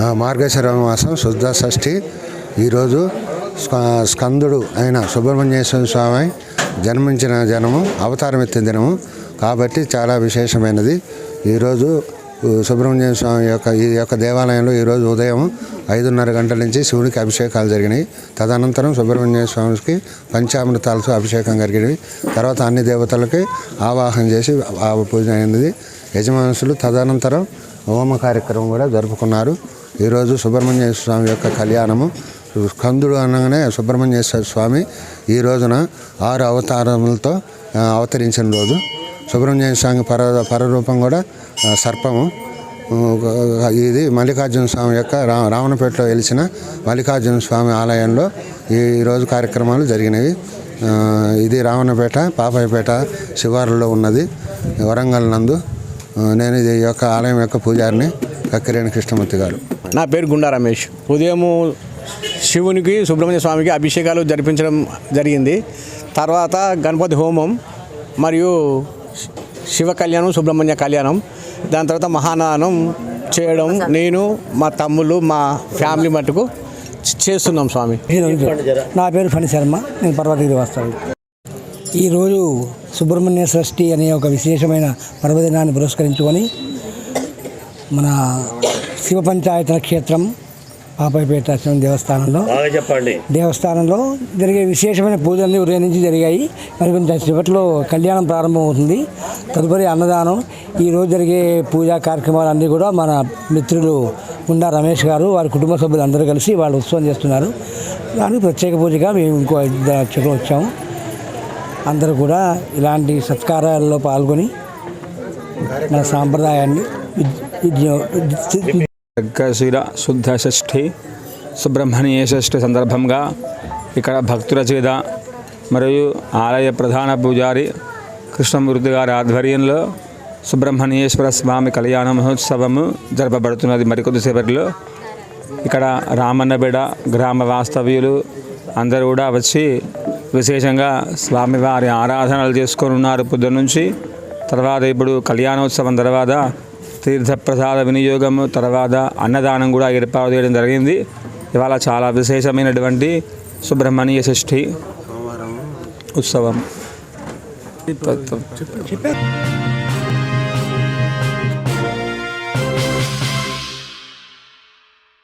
ఆ, మాసం శుద్ధ షష్ఠి. ఈరోజు స్క- స్కందుడు అయిన సుబ్రహ్మణ్యేశ్వర స్వామి జన్మించిన జనము అవతారం ఎత్తిన దినము. కాబట్టి చాలా విశేషమైనది. ఈరోజు సుబ్రహ్మణ్య స్వామి యొక్క ఈ యొక్క దేవాలయంలో ఈరోజు ఉదయం ఐదున్నర గంటల నుంచి శివునికి అభిషేకాలు జరిగినాయి. తదనంతరం సుబ్రహ్మణ్య స్వామికి పంచామృతాలతో అభిషేకం జరిగినవి. తర్వాత అన్ని దేవతలకి ఆవాహన చేసి ఆ పూజ అయినది. యజమానుసులు తదనంతరం హోమ కార్యక్రమం కూడా జరుపుకున్నారు. ఈరోజు సుబ్రహ్మణ్య స్వామి యొక్క కళ్యాణము స్కందుడు అనగానే సుబ్రహ్మణ్యేశ్వర స్వామి ఈ రోజున ఆరు అవతారములతో అవతరించిన రోజు. సుబ్రహ్మణ్య స్వామి పర పరరూపం కూడా సర్పము. ఇది మల్లికార్జున స్వామి యొక్క రా రావణపేటలో వెలిసిన మల్లికార్జున స్వామి ఆలయంలో ఈరోజు కార్యక్రమాలు జరిగినవి. ఇది రావణపేట పాపాయపేట శివారులో ఉన్నది వరంగల్ నందు. నేను ఇది ఈ యొక్క ఆలయం యొక్క పూజారిని కక్కిరేణి కృష్ణమూర్తి గారు. నా పేరు గుండా రమేష్. ఉదయము శివునికి సుబ్రహ్మణ్య స్వామికి అభిషేకాలు జరిపించడం జరిగింది. తర్వాత గణపతి హోమం మరియు శివ కళ్యాణం సుబ్రహ్మణ్య కళ్యాణం దాని తర్వాత మహానానం చేయడం నేను మా తమ్ముళ్ళు మా ఫ్యామిలీ మట్టుకు చే- చేస్తున్నాం స్వామి. నా పేరు ఫణి శర్మ నేను పర్వతగిరి వస్తాను ఈరోజు సుబ్రహ్మణ్య షష్ఠి అనే ఒక విశేషమైన పర్వదినాన్ని పురస్కరించుకొని మన శివ పంచాయతన క్షేత్రం పాపాయిపేట దేవస్థానంలో. దేవస్థానంలో జరిగే విశేషమైన పూజలన్నీ ఉదయం నుంచి జరిగాయి. మరి కొంచెం సేపట్లో కళ్యాణం ప్రారంభమవుతుంది తదుపరి అన్నదానం ఈరోజు జరిగే పూజా కార్యక్రమాలన్నీ కూడా మన మిత్రులు గుండా రమేష్ గారు వారి కుటుంబ సభ్యులు అందరూ కలిసి వాళ్ళు ఉత్సవం చేస్తున్నారు. దానికి ప్రత్యేక పూజగా మేము ఇంకో అర్చకులు వచ్చాము అందరూ కూడా ఇలాంటి సత్కారాల్లో పాల్గొని మన సాంప్రదాయాన్ని విద్- విద్య- విద్- శుద్ధ షష్ఠి సుబ్రహ్మణ్య షష్ఠి సందర్భంగా ఇక్కడ భక్తుల చేత మరియు ఆలయ ప్రధాన పూజారి కృష్ణమూర్తి గారి ఆధ్వర్యంలో సుబ్రహ్మణ్యేశ్వర స్వామి కళ్యాణ మహోత్సవము జరపబడుతున్నది. మరికొద్దిసేపటిలో ఇక్కడ రామన్నబేడ గ్రామ వాస్తవ్యులు అందరూ కూడా వచ్చి విశేషంగా స్వామివారి ఆరాధనలు చేసుకొని ఉన్నారు. పొద్దున్న నుంచి తర్వాత ఇప్పుడు కళ్యాణోత్సవం తర్వాత తీర్థప్రసాద వినియోగము తర్వాత అన్నదానం కూడా ఏర్పాటు చేయడం జరిగింది. ఇవాళ చాలా విశేషమైనటువంటి సుబ్రహ్మణ్య షష్ఠి ఉత్సవం.